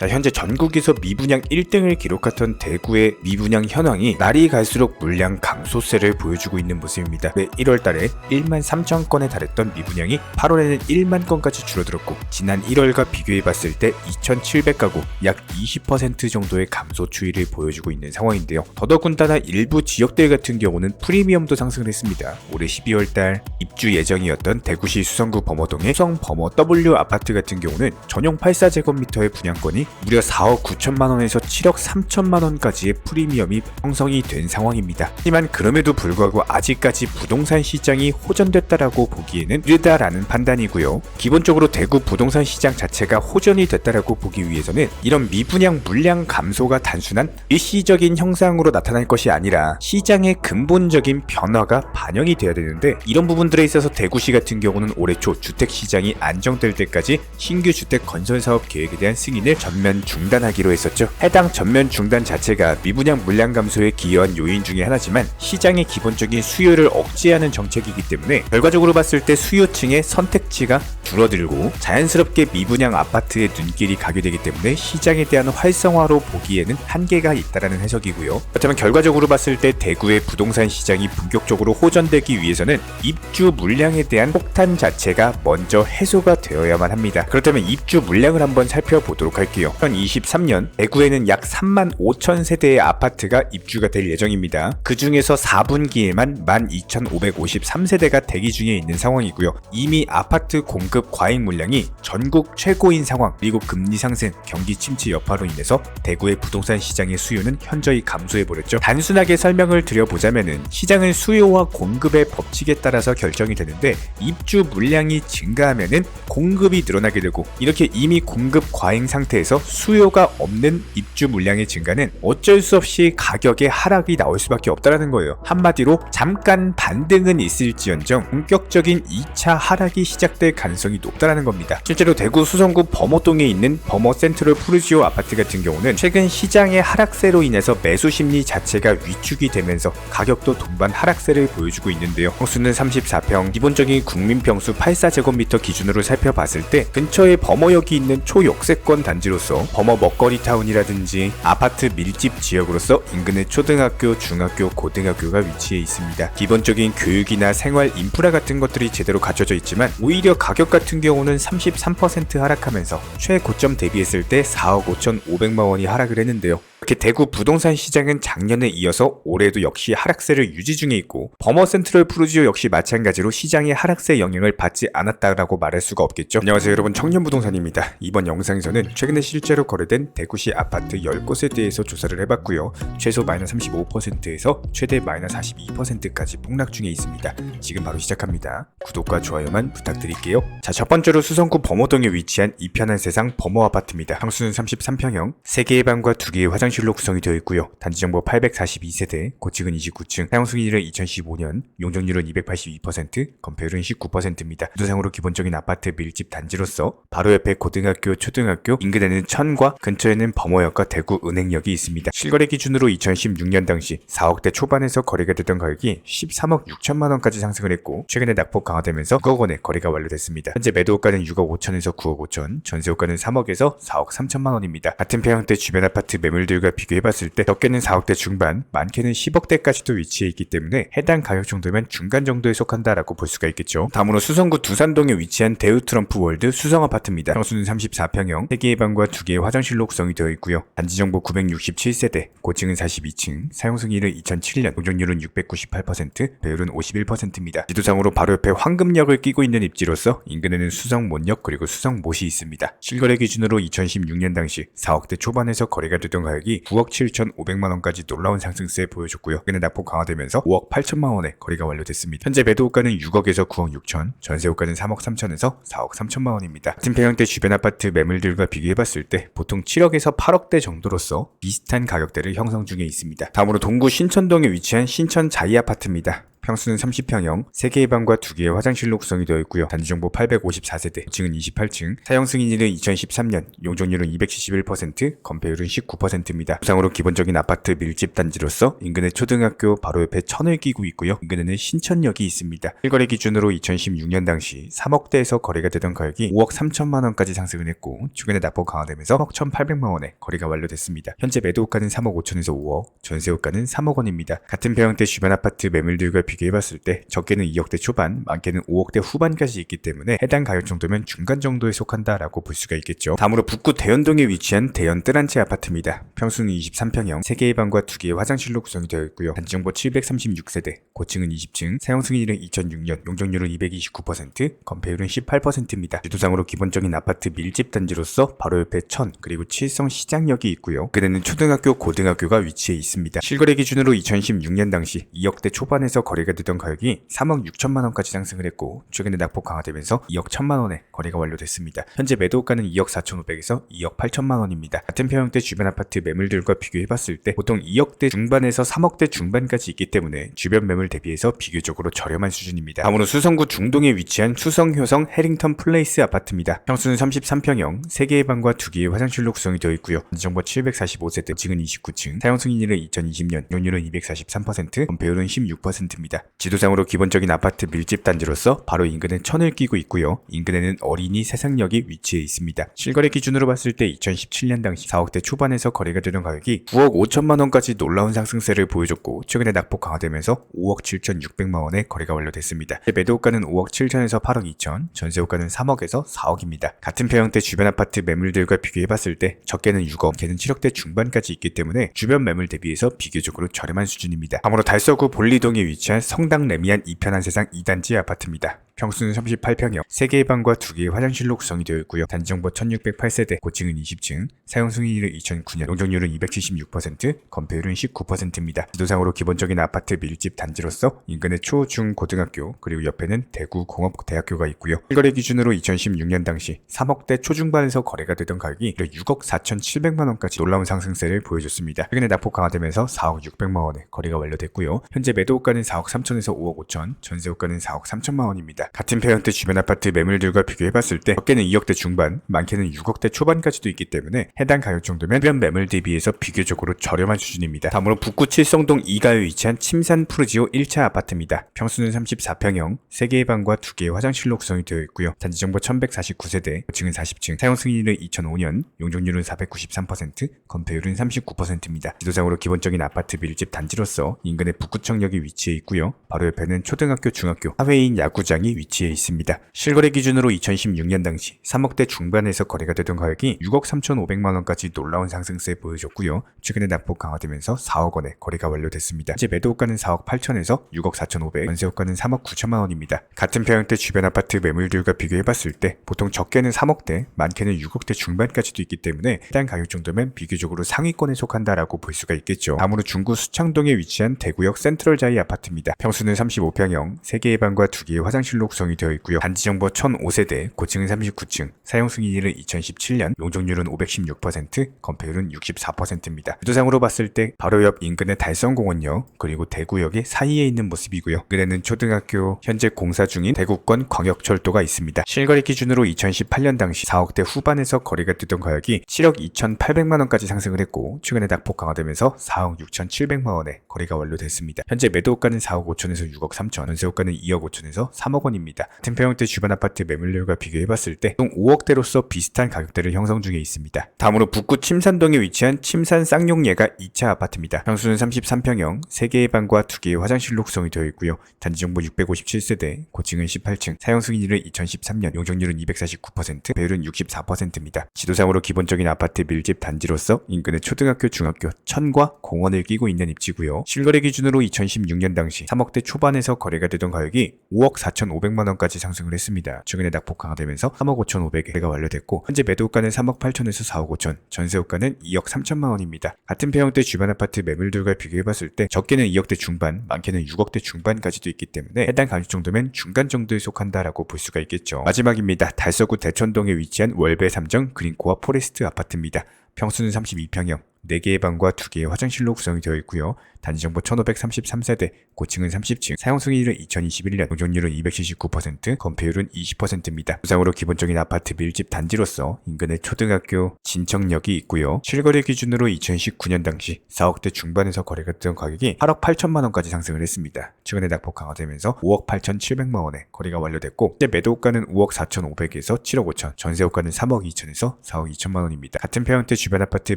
자, 현재 전국에서 미분양 1등을 기록했던 대구의 미분양 현황이 날이 갈수록 물량 감소세를 보여주고 있는 모습입니다. 매 1월 달에 1만 3천 건에 달했던 미분양이 8월에는 1만 건까지 줄어들었고 지난 1월과 비교해 봤을 때 2,700가구 약 20% 정도의 감소 추이를 보여주고 있는 상황인데요. 더더군다나 일부 지역들 같은 경우는 프리미엄도 상승을 했습니다. 올해 12월 달 입주 예정이었던 대구시 수성구 범어동의 수성 범어 W 아파트 같은 경우는 전용 84제곱미터의 분양권이 무려 4억 9천만 원에서 7억 3천만 원까지의 프리미엄이 형성이 된 상황입니다. 하지만 그럼에도 불구하고 아직까지 부동산 시장이 호전됐다라고 보기에는 이르다라는 판단이고요. 기본적으로 대구 부동산 시장 자체가 호전이 됐다라고 보기 위해서는 이런 미분양 물량 감소가 단순한 일시적인 형상으로 나타날 것이 아니라 시장의 근본적인 변화가 반영이 돼야 되는데 이런 부분들에 있어서 대구시 같은 경우는 올해 초 주택 시장이 안정될 때까지 신규 주택 건설 사업 계획에 대한 승인을 전면 중단하기로 했었죠. 해당 전면 중단 자체가 미분양 물량 감소에 기여한 요인 중에 하나지만 시장의 기본적인 수요를 억제하는 정책이기 때문에 결과적으로 봤을 때 수요층의 선택지가 줄어들고 자연스럽게 미분양 아파트의 눈길이 가게 되기 때문에 시장에 대한 활성화로 보기에는 한계가 있다라는 해석이고요. 그렇다면 결과적으로 봤을 때 대구의 부동산 시장이 본격적으로 호전되기 위해서는 입주 물량에 대한 폭탄 자체가 먼저 해소가 되어야만 합니다. 그렇다면 입주 물량을 한번 살펴보도록 할게요. 2023년 대구에는 약 3만 5천 세대의 아파트가 입주가 될 예정입니다. 그 중에서 4분기에만 12,553세대가 대기 중에 있는 상황이고요. 이미 아파트 공급 과잉 물량이 전국 최고인 상황, 그리고 금리 상승, 경기 침체 여파로 인해서 대구의 부동산 시장의 수요는 현저히 감소해버렸죠. 단순하게 설명을 드려보자면은 시장은 수요와 공급의 법칙에 따라서 결정이 되는데 입주 물량이 증가하면은 공급이 늘어나게 되고 이렇게 이미 공급 과잉 상태에서 수요가 없는 입주 물량의 증가는 어쩔 수 없이 가격의 하락이 나올 수밖에 없다라는 거예요. 한마디로 잠깐 반등은 있을지언정 본격적인 2차 하락이 시작될 가능성이 높다라는 겁니다. 실제로 대구 수성구 범어동에 있는 범어 센트럴 푸르지오 아파트 같은 경우는 최근 시장의 하락세로 인해서 매수 심리 자체가 위축이 되면서 가격도 동반 하락세를 보여주고 있는데요. 평수는 34평, 기본적인 국민평수 84제곱미터 기준으로 살펴봤을 때 근처에 범어역이 있는 초역세권 단지로 서 범어 먹거리 타운이라든지 아파트 밀집 지역으로서 인근의 초등학교, 중학교, 고등학교가 위치해 있습니다. 기본적인 교육이나 생활 인프라 같은 것들이 제대로 갖춰져 있지만 오히려 가격 같은 경우는 33% 하락하면서 최고점 대비했을 때 4억 5,500만 원이 하락을 했는데요. 이렇게 대구 부동산 시장은 작년에 이어서 올해도 역시 하락세를 유지 중에 있고 버머 센트럴 프루지오 역시 마찬가지로 시장의 하락세 영향을 받지 않았다라고 말할 수가 없겠죠. 안녕하세요 여러분 청년부동산입니다. 이번 영상에서는 최근에 실제로 거래된 대구시 아파트 10곳에 대해서 조사를 해봤고요. 최소 마이너스 35%에서 최대 마이너스 42%까지 폭락 중에 있습니다. 지금 바로 시작합니다. 구독과 좋아요만 부탁드릴게요. 자 첫 번째로 수성구 범어동에 위치한 이편한 세상 범어 아파트입니다. 평수는 33평형, 3개의 방과 2개의 화장실 화장실로 구성이 되어 있고요. 단지 정보 842세대, 고층은 29층, 사용 승인일은 2015년, 용적률은 282%, 건폐율은 19%입니다. 구도상으로 기본적인 아파트 밀집 단지로서 바로 옆에 고등학교, 초등학교, 인근에는 천과 근처에는 범어역과 대구 은행역이 있습니다. 실거래 기준으로 2016년 당시 4억대 초반에서 거래가 되던 가격이 13억 6천만 원까지 상승을 했고 최근에 낙폭 강화되면서 9억 원에 거래가 완료됐습니다. 현재 매도가는 6억 5천에서 9억 5천, 전세호가는 3억에서 4억 3천만 원입니다. 같은 평형대 주변 아파트 매물들과 비교해봤을 때 적게는 4억대 중반, 많게는 10억대까지도 위치해 있기 때문에 해당 가격 정도면 중간 정도에 속한다라고 볼 수가 있겠죠. 다음으로 수성구 두산동에 위치한 대우 트럼프 월드 수성 아파트입니다. 평수는 34평형, 3개의 방과 2개의 화장실로 구성이 되어 있고요. 단지 정보 967세대, 고층은 42층, 사용 승인은 2007년, 용적률은 698%, 배율은 51%입니다. 지도상으로 바로 옆에 황금역을 끼고 있는 입지로서 인근에는 수성몬역 그리고 수성 못이 있습니다. 실거래 기준으로 2016년 당시 4억대 초반에서 거래가 되던 가격이 9억 7천5백만 원까지 놀라운 상승세 보여줬고요. 그는 낙폭 강화되면서 5억 8천만 원에 거래가 완료됐습니다. 현재 매도가는 6억에서 9억 6천, 전세호가는 3억 3천에서 4억 3천만 원입니다. 같은 평형대 주변 아파트 매물들과 비교해봤을 때 보통 7억에서 8억대 정도로서 비슷한 가격대를 형성 중에 있습니다. 다음으로 동구 신천동에 위치한 신천 자이 아파트입니다. 평수는 30평형, 3개의 방과 2개의 화장실로 구성이 되어 있고요. 단지 정보 854세대, 층은 28층, 사용 승인일은 2013년, 용적률은 271%, 건폐율은 19%입니다. 구상으로 기본적인 아파트 밀집 단지로서 인근의 초등학교 바로 옆에 천을 끼고 있고요. 인근에는 신천역이 있습니다. 실거래 기준으로 2016년 당시 3억대에서 거래가 되던 가격이 5억 3천만 원까지 상승을 했고 최근에 납부 강화되면서 3억 1,800만 원에 거래가 완료됐습니다. 현재 매도가는 3억 5천에서 5억, 전세호가는 3억 원입니다. 같은 평형대 주변 아파트 매물들과 비교해봤을 때 적게는 2억대 초반, 많게는 5억대 후반까지 있기 때문에 해당 가격 정도면 중간 정도에 속한다라고 볼 수가 있겠죠. 다음으로 북구 대연동에 위치한 대연 뜨란치 아파트입니다. 평수는 23평형, 3개의 방과 2개의 화장실로 구성이 되어 있고요. 단지정보 736세대, 고층은 20층, 사용 승인일은 2006년, 용적률은 229%, 건폐율은 18%입니다. 지도상으로 기본적인 아파트 밀집 단지로서 바로 옆에 천, 그리고 칠성 시장역이 있고요. 그대는 초등학교, 고등학교가 위치해 있습니다. 실거래 기준으로 2016년 당시 2억대 초반에서 거래 가 되던 가격이 3억 6천만 원까지 상승을 했고 최근에 낙폭 강화되면서 2억 1천만 원에 거래가 완료됐습니다. 현재 매도가는 2억 4천5백에서 2억 8천만 원입니다. 같은 평형대 주변 아파트 매물들과 비교해봤을 때 보통 2억대 중반에서 3억대 중반까지 있기 때문에 주변 매물 대비해서 비교적으로 저렴한 수준입니다. 다음으로 수성구 중동에 위치한 수성 효성 해링턴 플레이스 아파트입니다. 평수는 33평형, 3개의 방과 2개의 화장실로 구성이 되어 있고요. 전정보 745세대, 층은 29층, 사용 승인일은 2020년, 연율은 243%, 건폐율은 16%입니다. 지도상으로 기본적인 아파트 밀집 단지로서 바로 인근에 천을 끼고 있고요. 인근에는 어린이 세상역이 위치해 있습니다. 실거래 기준으로 봤을 때 2017년 당시 4억대 초반에서 거래가 되던 가격이 9억 5천만 원까지 놀라운 상승세를 보여줬고 최근에 낙폭 강화되면서 5억 7천6백만 원에 거래가 완료됐습니다. 매도가는 5억 7천에서 8억 2천, 전세호가는 3억에서 4억입니다. 같은 평형대 주변 아파트 매물들과 비교해봤을 때 적게는 6억, 개는 7억대 중반까지 있기 때문에 주변 매물 대비해서 비교적으로 저렴한 수준입니다. 다음으로 달서구 볼리동에 위치한 성당 레미안 이편한 세상 2단지 아파트입니다. 평수는 38평형, 3개의 방과 2개의 화장실로 구성이 되어 있고요. 단지정보 1608세대, 고층은 20층, 사용 승인일은 2009년, 용적률은 276%, 건폐율은 19%입니다. 지도상으로 기본적인 아파트 밀집 단지로서 인근의 초, 중, 고등학교, 그리고 옆에는 대구 공업대학교가 있고요. 실거래 기준으로 2016년 당시 3억대 초중반에서 거래가 되던 가격이 6억 4,700만 원까지 놀라운 상승세를 보여줬습니다. 최근에 낙폭 강화되면서 4억 600만 원에 거래가 완료됐고요. 현재 매도가는 4억 3천에서 5억 5천, 전세호가는 4억 3천만 원입니다. 같은 평형대 주변 아파트 매물들과 비교해봤을 때 적게는 2억대 중반, 많게는 6억대 초반까지도 있기 때문에 해당 가격 정도면 주변 매물 대비해서 비교적으로 저렴한 수준입니다. 다음으로 북구 칠성동 2가에 위치한 침산 푸르지오 1차 아파트입니다. 평수는 34평형, 3개의 방과 2개의 화장실로 구성이 되어 있고요. 단지 정보 1149세대, 층은 40층, 사용 승인일은 2005년, 용적률은 493%, 건폐율은 39%입니다. 지도상으로 기본적인 아파트 밀집 단지로서 인근의 북구청역이 위치해 있고요. 바로 옆에는 초등학교, 중학교, 사회인 야구장이 위치해 있습니다. 실거래 기준으로 2016년 당시 3억대 중반에서 거래가 되던 가격이 6억 3,500만 원까지 놀라운 상승세 보여줬고요. 최근에 낙폭 강화되면서 4억 원에 거래가 완료됐습니다. 이제 매도가는 4억 8천에서 6억 4,500, 전세호가는 3억 9천만 원입니다. 같은 평형대 주변 아파트 매물들과 비교해봤을 때 보통 적게는 3억대, 많게는 6억대 중반까지도 있기 때문에 해당 가격 정도면 비교적으로 상위권에 속한다라고 볼 수가 있겠죠. 다음으로 중구 수창동에 위치한 대구역 센트럴 자이 아파트입니다. 평수는 35평형, 3개의 방과 2개의 화장실로 구성이 되어 있고요. 단지 정보 1005세대, 고층은 39층, 사용 승인일은 2017년, 용적률은 516%, 건폐율은 64%입니다. 유도상으로 봤을 때 바로 옆 인근의 달성공원역 그리고 대구역의 사이에 있는 모습이고요. 그에는 초등학교 현재 공사 중인 대구권 광역철도가 있습니다. 실거래 기준으로 2018년 당시 4억대 후반에서 거래가 되던 가격이 7억 2,800만 원까지 상승을 했고 최근에 낙폭 강화되면서 4억 6,700만 원에 거래가 완료됐습니다. 현재 매도가는 4억 5천에서 6억 3천, 전세호가는 2억 5천에서 3억 원 입니다. 같은 평형대 주변 아파트 매물률과 비교해봤을 때총 5억대로서 비슷한 가격대를 형성 중에 있습니다. 다음으로 북구 침산동에 위치한 침산 쌍용예가 2차 아파트입니다. 평수는 33평형, 3개의 방과 2개의 화장실로 구성이 되어 있고요. 단지 정보 657세대, 고층은 18층, 사용 승인일은 2013년, 용적률은 249%, 배율은 64%입니다. 지도상으로 기본적인 아파트 밀집 단지로서 인근의 초등학교, 중학교, 천과 공원을 끼고 있는 입지고요. 실거래 기준으로 2016년 당시 3억대 초반에서 거래가 되던 가격이 5억 4,500만 원까지 상승을 했습니다. 최근에 낙폭 강화되면서 3억 5,500개가 완료됐고 현재 매도가는 3억 8천에서 4억 5천, 전세호가는 2억 3천만 원입니다. 같은 평형대 주변 아파트 매물들과 비교해봤을 때 적게는 2억대 중반, 많게는 6억대 중반까지도 있기 때문에 해당 가격 정도면 중간 정도에 속한다라고 볼 수가 있겠죠. 마지막입니다. 달서구 대천동에 위치한 월배 3정 그린코어 포레스트 아파트입니다. 평수는 32평형, 4개의 방과 2개의 화장실로 구성이 되어 있고요. 단지정보 1533세대, 고층은 30층, 사용승인율은 2021년, 용적률은 279%, 건폐율은 20%입니다. 부상으로 기본적인 아파트 밀집 단지로서 인근에 초등학교, 진청역이 있고요. 실거래 기준으로 2019년 당시 4억대 중반에서 거래가 됐던 가격이 8억 8천만 원까지 상승을 했습니다. 최근에 낙폭 강화되면서 5억 8천7백만 원에 거래가 완료됐고 이제 매도가는 5억 4천5백에서 7억 5천, 전세호가는 3억 2천에서 4억 2천만 원입니다. 같은 평형대 주변 아파트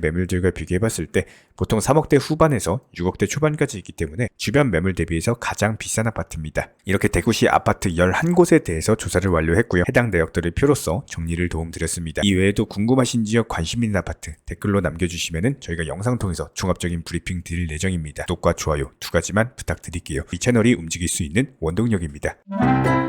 매물들과 비교해봤을 때 보통 3억대 후반에서 6억대 초반까지 있기 때문에 주변 매물 대비해서 가장 비싼 아파트입니다. 이렇게 대구시 아파트 11곳에 대해서 조사를 완료했고요. 해당 내역들을 표로써 정리를 도움드렸습니다. 이외에도 궁금하신 지역 관심 있는 아파트 댓글로 남겨주시면 저희가 영상 통해서 종합적인 브리핑 드릴 예정입니다. 구독과 좋아요 두 가지만 부탁드릴게요. 이 채널이 움직일 수 있는 원동력입니다.